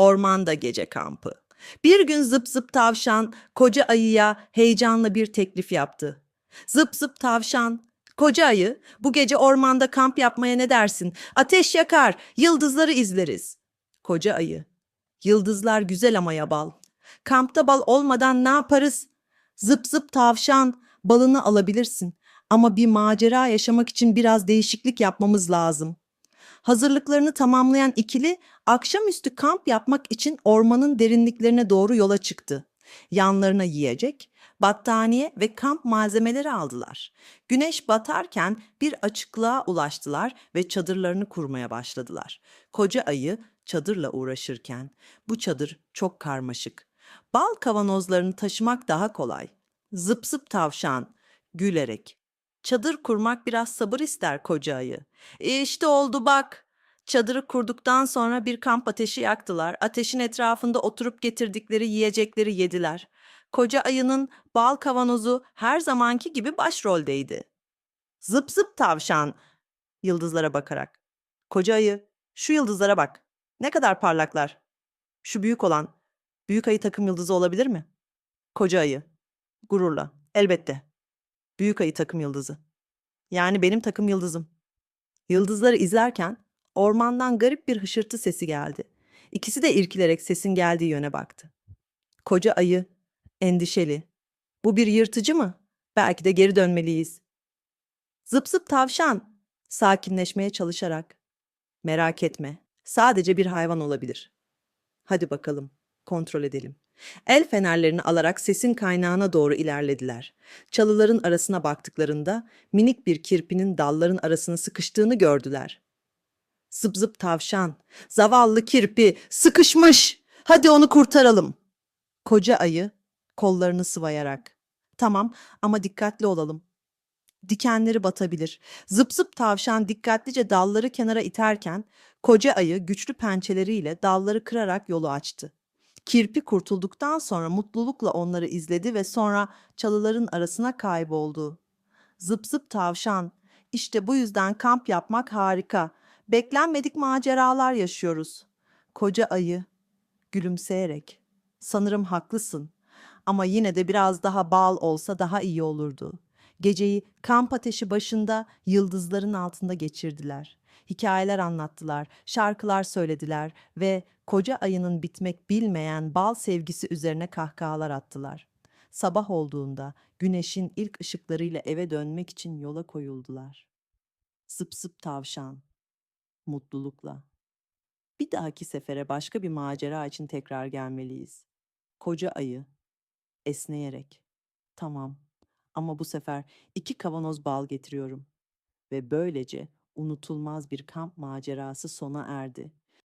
Ormanda gece kampı. Bir gün zıp zıp tavşan koca ayıya heyecanla bir teklif yaptı. Zıp zıp tavşan, koca ayı bu gece ormanda kamp yapmaya ne dersin? Ateş yakar, yıldızları izleriz. Koca ayı, yıldızlar güzel ama ya bal. Kampta bal olmadan ne yaparız? Zıp zıp tavşan, balını alabilirsin. Ama bir macera yaşamak için biraz değişiklik yapmamız lazım. Hazırlıklarını tamamlayan ikili akşamüstü kamp yapmak için ormanın derinliklerine doğru yola çıktı. Yanlarına yiyecek, battaniye ve kamp malzemeleri aldılar. Güneş batarken bir açıklığa ulaştılar ve çadırlarını kurmaya başladılar. Koca ayı çadırla uğraşırken bu çadır çok karmaşık. Bal kavanozlarını taşımak daha kolay. Zıp zıp tavşan gülerek. Çadır kurmak biraz sabır ister koca ayı. "E İşte oldu bak. Çadırı kurduktan sonra bir kamp ateşi yaktılar. Ateşin etrafında oturup getirdikleri yiyecekleri yediler. Koca ayının bal kavanozu her zamanki gibi başroldeydi. Zıp zıp tavşan yıldızlara bakarak. Koca ayı şu yıldızlara bak. Ne kadar parlaklar. Şu büyük olan büyük ayı takım yıldızı olabilir mi? Koca ayı gururla. Elbette. Büyük ayı takım yıldızı. Yani benim takım yıldızım. Yıldızları izlerken ormandan garip bir hışırtı sesi geldi. İkisi de irkilerek sesin geldiği yöne baktı. Koca ayı, endişeli. Bu bir yırtıcı mı? Belki de geri dönmeliyiz. Zıp zıp tavşan, sakinleşmeye çalışarak. Merak etme, sadece bir hayvan olabilir. Hadi bakalım, kontrol edelim. El fenerlerini alarak sesin kaynağına doğru ilerlediler. Çalıların arasına baktıklarında minik bir kirpinin dalların arasına sıkıştığını gördüler. Zıp zıp tavşan, zavallı kirpi, sıkışmış. Hadi onu kurtaralım. Koca ayı kollarını sıvayarak. Tamam ama dikkatli olalım. Dikenleri batabilir. Zıp zıp tavşan dikkatlice dalları kenara iterken koca ayı güçlü pençeleriyle dalları kırarak yolu açtı. Kirpi kurtulduktan sonra mutlulukla onları izledi ve sonra çalıların arasına kayboldu. Zıp zıp tavşan. İşte bu yüzden kamp yapmak harika. Beklenmedik maceralar yaşıyoruz. Koca ayı gülümseyerek. Sanırım haklısın. Ama yine de biraz daha bal olsa daha iyi olurdu. Geceyi kamp ateşi başında yıldızların altında geçirdiler. Hikayeler anlattılar, şarkılar söylediler ve koca ayının bitmek bilmeyen bal sevgisi üzerine kahkahalar attılar. Sabah olduğunda güneşin ilk ışıklarıyla eve dönmek için yola koyuldular. Sıp sıp tavşan. Mutlulukla. Bir dahaki sefere başka bir macera için tekrar gelmeliyiz. Koca ayı. Esneyerek. Tamam. Ama bu sefer iki kavanoz bal getiriyorum. Ve böylece unutulmaz bir kamp macerası sona erdi.